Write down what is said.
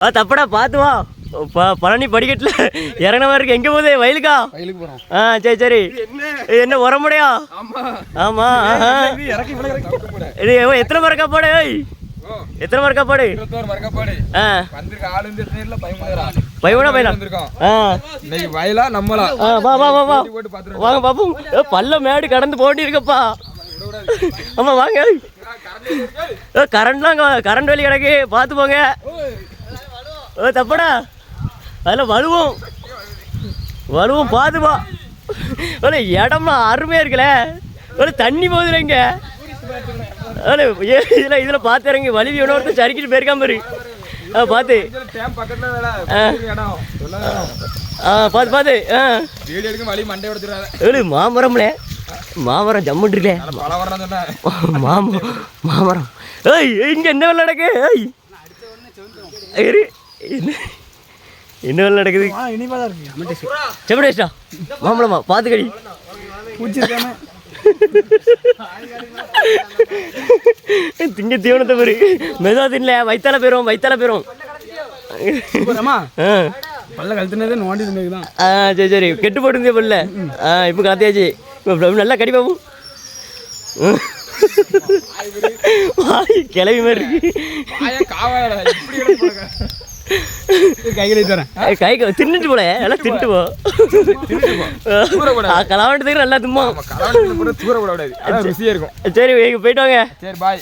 ஆ தப்படா பார்த்து வா. ப பழனி படிக்கட்டில் இறங்கின மாதிரி இருக்கு. எங்கே போகுது? வயலுக்கா? ஆ சரி சரி. இது என்ன? உரமுடையா ஆமா. ஆமாம் ஆஹா. இது எத்தனை மரக்கா போடு? எத்தனை மரக்கா போடு? ஆ. வந்திருக்க ஆளு இந்த நேரில் பயமுடா பையனா பையனா வந்திருக்கோம். ஆ. இன்னைக்கு வயலா நம்மளா? ஆ வா வா வா வா. வாங்க பாப்போம். ஏ, பல்ல மேடு கடந்து போட்டி இருக்கப்பா. ஆமா வாங்க. கரண்ட்லாம் கரண்ட் வெளி கிடக்கு. பார்த்து போங்க. ஓ தப்படா. அதில் வலுவும் வலுவும் பாதுவா ஒரு இடம்லாம் அருமையாக இருக்குல்ல. ஒரு தண்ணி போகுதுல இங்க. இதில் இதில் பார்த்து இறங்கி வலிவி ஒருத்தர் சரிக்கிட்டு போயிருக்காம இரு ஆ பார்த்து ஆ. பார்த்து பார்த்து ஆ. எடுக்க மண்டை மாமரம்ல. மாமரம் ஜம்முன் மாமரம் மாமரம். ஏய் இங்க என்ன வேலை நடக்கு? ஏய். இரு என்ன என்ன வேலை நடக்குது? இனிமே தான் இருக்கு மாம்பழமா பார்த்துக்கடி பூச்சிருக்கானே திங்க தீவனத்தை பேரு. மெதுவா தின்னல வைத்தால போயிரும் வைத்தால போயிரும். பல்ல கழுத்துனதே நோண்டி தான். ஆ சரி சரி. கெட்டு போட்டுருந்தே பல்ல. ஆ இப்போ கலத்தியாச்சு இப்போ நல்லா கடி பாப்போம் கிளவி மாதிரி இருக்கு. கைகளை தரேன். ஏய், கை தின்னுட்டு போல. எல்லாம் தின்ட்டு போ. தூரக்கூடாது. கலாவண்டதுக்கு நல்லா தும்மா. தூர விட கூடாது இருக்கும். சரி போயிட்டு வாங்க. சரி பாய்